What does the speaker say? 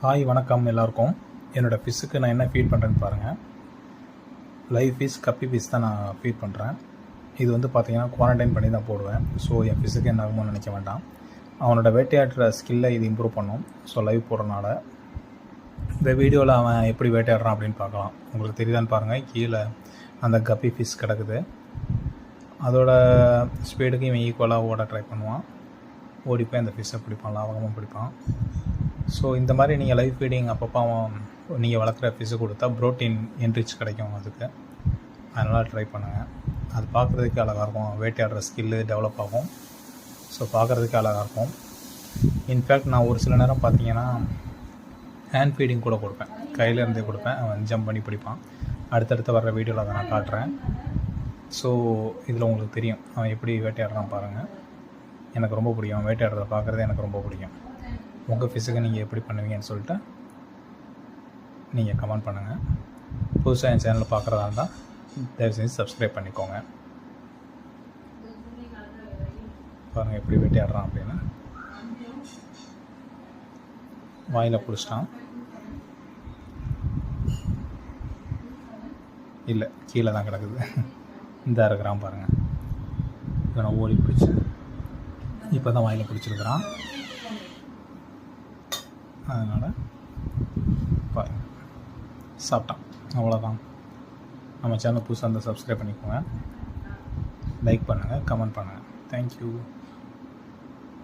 Hi வணக்கம் எல்லாருக்கும். என்னோடய ஃபிஷ்ஷுக்கு நான் என்ன ஃபீட் பண்ணுறேன்னு பாருங்கள் லைவ் ஃபிஷ் கப்பி ஃபிஷ் தான் நான் ஃபீட் பண்ணுறேன் இது வந்து பார்த்தீங்கன்னா குவாரண்டைன் பண்ணி தான் போடுவேன். ஸோ என் ஃபிஷ்ஷுக்கு என்ன ஆகுமோ நினைக்க வேண்டாம். அவனோட வேட்டையாடுற ஸ்கில்லை இது இம்ப்ரூவ் பண்ணும். ஸோ லைவ் போடுறனால இந்த வீடியோவில் அவன் எப்படி வேட்டையாடுறான் அப்படின்னு பார்க்கலாம். உங்களுக்கு தெரியுதான்னு பாருங்கள் கீழே அந்த கப்பி ஃபிஷ் கிடக்குது. அதோட ஸ்பீடுக்கு இவன் ஈக்குவலாக ஓட ட்ரை பண்ணுவான். ஓடி போய் அந்த ஃபிஷ்ஷை பிடிப்பான் லாபகமும் பிடிப்பான். ஸோ இந்த மாதிரி நீங்கள் லைஃப் ஃபீடிங் அப்பப்போ நீங்கள் வளர்க்குற ஃபிஷ்ஷு கொடுத்தா ப்ரோட்டீன் என்ரிச் கிடைக்கும் அதுக்கு. அதனால் ட்ரை பண்ணுங்கள் அது பார்க்குறதுக்கு அழகாக இருக்கும். வேட்டையாடுற ஸ்கில்லு டெவலப் ஆகும். ஸோ பார்க்குறதுக்கு அழகாக இருக்கும். இன்ஃபேக்ட் நான் ஒரு சில நேரம் பார்த்தீங்கன்னா ஹேண்ட் ஃபீடிங் கூட கொடுப்பேன். கையில் இருந்தே கொடுப்பேன். அவன் ஜம்ப் பண்ணி பிடிப்பான். அடுத்தடுத்து வர்ற வீடியோவில் அதை நான் காட்டுறேன். ஸோ இதில் உங்களுக்கு தெரியும். அவன் எப்படி வேட்டையாடுறான் பாருங்கள் எனக்கு ரொம்ப பிடிக்கும். அவன் வேட்டையாடுறத பார்க்குறது எனக்கு ரொம்ப பிடிக்கும். உங்கள் ஃபிஸுக்கு நீங்கள் எப்படி பண்ணுவீங்கன்னு சொல்லிட்டு நீங்கள் கமெண்ட் பண்ணுங்கள் புதுசாக என் சேனலில் பார்க்குறதா இருந்தால் தயவு செஞ்சு சப்ஸ்கிரைப் பண்ணிக்கோங்க. பாருங்கள் எப்படி வேட்டையாடுறான் அப்படின்னு. வாயில் பிடிச்சிட்டான். இல்லை கீழே தான் கிடக்குது. இந்த இருக்கிறான் பாருங்கள் இவனை ஓடி பிடிச்சி. இப்போ தான் வாயில் பிடிச்சிருக்கிறான். அதனால் பாருங்கள் சாப்பிட்டான். அவ்வளோதான் நம்ம சேனல் புதுசாக இருந்தால் சப்ஸ்கிரைப் பண்ணிக்கோங்க. லைக் பண்ணுங்கள் கமெண்ட் பண்ணுங்கள் தேங்க்யூ